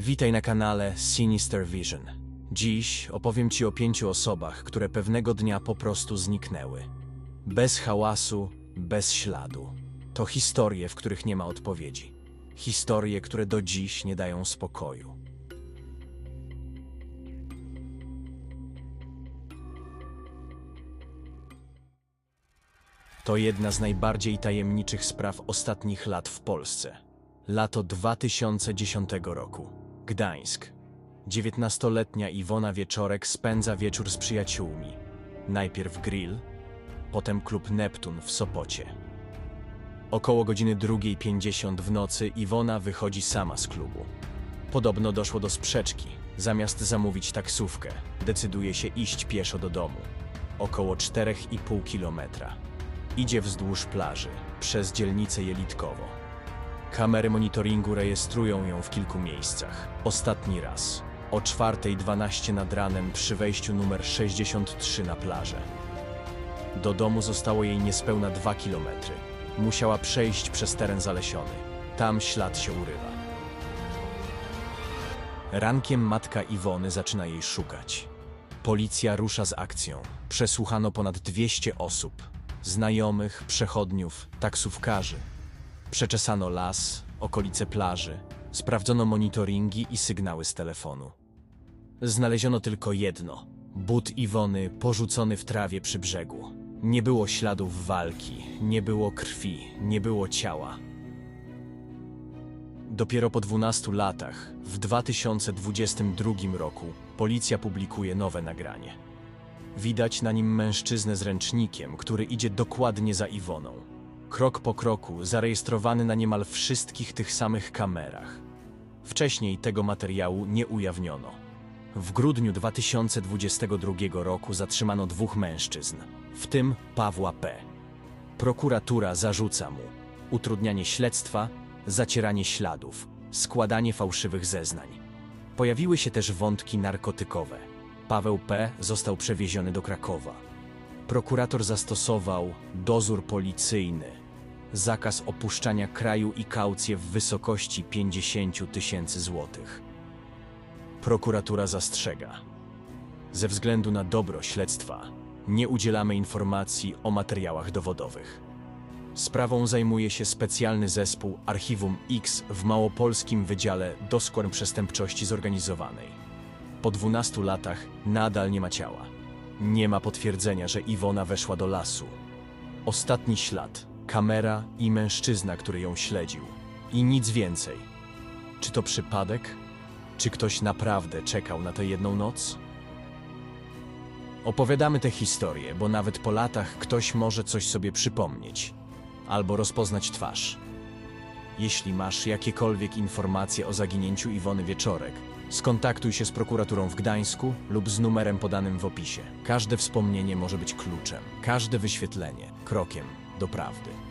Witaj na kanale Sinister Vision. Dziś opowiem Ci o pięciu osobach, które pewnego dnia po prostu zniknęły. Bez hałasu, bez śladu. To historie, w których nie ma odpowiedzi. Historie, które do dziś nie dają spokoju. To jedna z najbardziej tajemniczych spraw ostatnich lat w Polsce. Lato 2010 roku. Gdańsk. 19-letnia Iwona Wieczorek spędza wieczór z przyjaciółmi. Najpierw grill, potem klub Neptun w Sopocie. Około godziny 2.50 w nocy Iwona wychodzi sama z klubu. Podobno doszło do sprzeczki. Zamiast zamówić taksówkę, decyduje się iść pieszo do domu. Około 4,5 kilometra. Idzie wzdłuż plaży, przez dzielnicę Jelitkowo. Kamery monitoringu rejestrują ją w kilku miejscach. Ostatni raz o 4.12 nad ranem przy wejściu numer 63 na plażę. Do domu zostało jej niespełna 2 kilometry. Musiała przejść przez teren zalesiony. Tam ślad się urywa. Rankiem matka Iwony zaczyna jej szukać. Policja rusza z akcją. Przesłuchano ponad 200 osób. Znajomych, przechodniów, taksówkarzy. Przeczesano las, okolice plaży. Sprawdzono monitoringi i sygnały z telefonu. Znaleziono tylko jedno. But Iwony porzucony w trawie przy brzegu. Nie było śladów walki, nie było krwi, nie było ciała. Dopiero po 12 latach, w 2022 roku, policja publikuje nowe nagranie. Widać na nim mężczyznę z ręcznikiem, który idzie dokładnie za Iwoną. Krok po kroku, zarejestrowany na niemal wszystkich tych samych kamerach. Wcześniej tego materiału nie ujawniono. W grudniu 2022 roku zatrzymano dwóch mężczyzn, w tym Pawła P. Prokuratura zarzuca mu utrudnianie śledztwa, zacieranie śladów, składanie fałszywych zeznań. Pojawiły się też wątki narkotykowe. Paweł P. został przewieziony do Krakowa. Prokurator zastosował dozór policyjny, zakaz opuszczania kraju i kaucję w wysokości 50 tysięcy złotych. Prokuratura zastrzega. Ze względu na dobro śledztwa nie udzielamy informacji o materiałach dowodowych. Sprawą zajmuje się specjalny zespół Archiwum X w Małopolskim Wydziale do Spraw Przestępczości Zorganizowanej. Po 12 latach nadal nie ma ciała. Nie ma potwierdzenia, że Iwona weszła do lasu. Ostatni ślad, kamera i mężczyzna, który ją śledził. I nic więcej. Czy to przypadek? Czy ktoś naprawdę czekał na tę jedną noc? Opowiadamy tę historię, bo nawet po latach ktoś może coś sobie przypomnieć albo rozpoznać twarz. Jeśli masz jakiekolwiek informacje o zaginięciu Iwony Wieczorek, skontaktuj się z prokuraturą w Gdańsku lub z numerem podanym w opisie. Każde wspomnienie może być kluczem, każde wyświetlenie krokiem do prawdy.